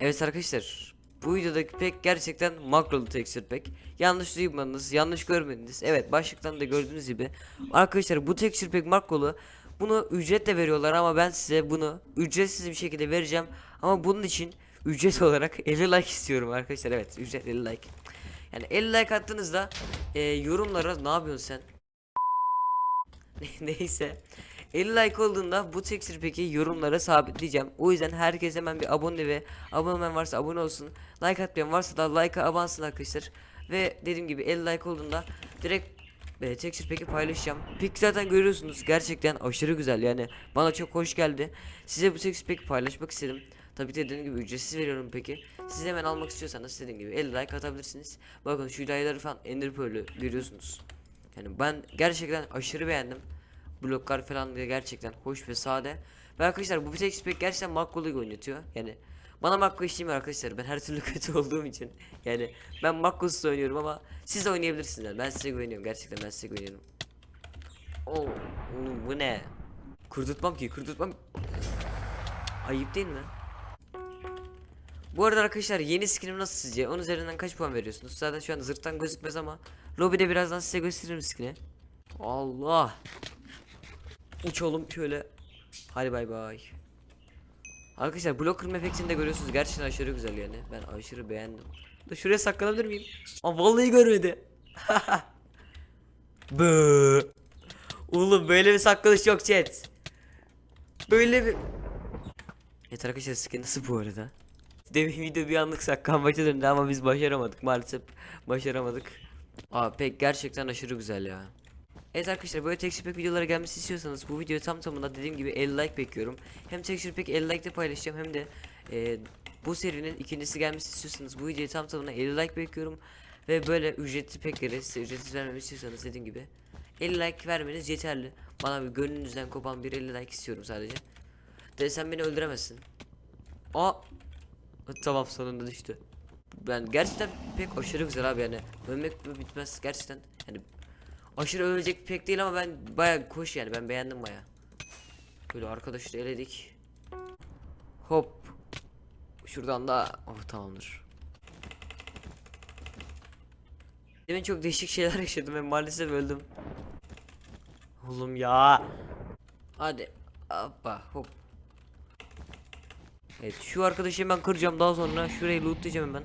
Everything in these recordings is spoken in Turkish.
Evet arkadaşlar bu videodaki pek gerçekten makrolu texture pack. Yanlış duymadınız, yanlış görmediniz. Evet başlıktan da gördüğünüz gibi. Arkadaşlar bu texture pack makrolu bunu ücretle veriyorlar ama ben size bunu ücretsiz bir şekilde vereceğim. Ama bunun için ücret olarak 50 like istiyorum arkadaşlar. Evet ücret 50 like. Yani 50 like attığınızda e, yorumlara ne yapıyorsun sen? Neyse. 50 like olduğunda bu texture pack'i yorumlara sabitleyeceğim. O yüzden herkes hemen bir abone ve abone olmayan varsa abone olsun. Like atmayan varsa da like'a abansın arkadaşlar. Ve dediğim gibi 50 like olduğunda direkt e, texture pack'i paylaşacağım. Pick zaten görüyorsunuz gerçekten aşırı güzel yani bana çok hoş geldi. Size bu texture pack'i paylaşmak istedim. Tabii ki dediğim gibi ücretsiz veriyorum peki. Siz hemen almak istiyorsanız dediğim gibi 50 like atabilirsiniz. Bakın şu hikayeleri falan Ender Pearl'ü görüyorsunuz. Yani ben gerçekten aşırı beğendim. Bloklar falan da gerçekten hoş ve sade. Ve arkadaşlar bu bir tek spek gerçekten Makro'yu oynatıyor. Yani bana Makro işlemiyor arkadaşlar. Ben her türlü kötü olduğum için. Yani ben Makro'suz oynuyorum ama siz de oynayabilirsiniz. Ben size güveniyorum. Gerçekten ben size güveniyorum. Oo, oğlum bu ne? Kurdurtmam ki kurdurtmam. Ayıp değil mi? Bu arada arkadaşlar yeni skinim nasıl sizce? 10 üzerinden kaç puan veriyorsunuz? Zaten şu an zırhtan gözükmez ama lobide birazdan size gösteririm skini. Allah. Uç oğlum şöyle. Hadi bay bay. Arkadaşlar blok kırma de görüyorsunuz. Gerçekten aşırı güzel yani. Ben aşırı beğendim. Da şuraya saklanabilir miyim? Aa vallahi görmedi. Bı. Oğlum böyle bir saklanış yok chat. Böyle bir Evet arkadaşlar skin nasıl bu arada? Demin video bir anlık saklanmaca döndü ama biz başaramadık maalesef başaramadık. Aa pek gerçekten aşırı güzel ya. Evet arkadaşlar böyle texture pack videolara gelmesi istiyorsanız bu videoyu tam tamına dediğim gibi 50 like bekliyorum. Hem texture pack 50 like'de paylaşacağım hem de e, bu serinin ikincisi gelmesi istiyorsanız bu videoyu tam tamına 50 like bekliyorum. Ve böyle ücretli packleri size ücretsiz vermemi istiyorsanız dediğim gibi 50 like vermeniz yeterli. Bana bir gönlünüzden kopan bir 50 like istiyorum sadece. De sen beni öldüremezsin. Aa Tamam sonunda düştü. Ben gerçekten pek aşırı güzel abi yani. Ölmek bitmez gerçekten. Yani aşırı ölecek pek değil ama ben baya koş yani ben beğendim baya. Böyle arkadaşı eledik. Hop. Şuradan da oh tamamdır. Demin çok değişik şeyler yaşadım ve maalesef öldüm. Oğlum ya. Hadi. Hoppa hop. Evet şu arkadaşı hemen kıracağım daha sonra şurayı lootlayacağım hemen.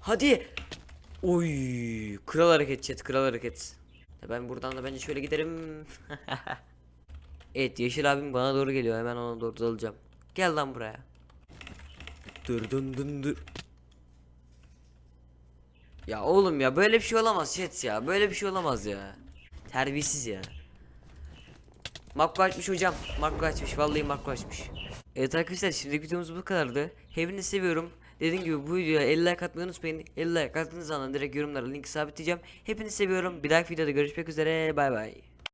Hadi. Oy, kral hareket chat, kral hareket. Ben buradan da bence şöyle giderim. evet Yeşil abim bana doğru geliyor. Hemen ona doğru dalacağım. Gel lan buraya. Dur dın dın dur. Ya oğlum ya böyle bir şey olamaz chat ya. Böyle bir şey olamaz ya. Terbiyesiz ya. Makro açmış hocam. Makro açmış. Vallahi makro açmış. Evet arkadaşlar şimdi videomuz bu kadardı. Hepinizi seviyorum. Dediğim gibi bu videoya 50 like atmayı unutmayın. 50 like attığınız zaman direkt yorumlara link sabitleyeceğim. Hepinizi seviyorum. Bir dahaki videoda görüşmek üzere. Bay bay.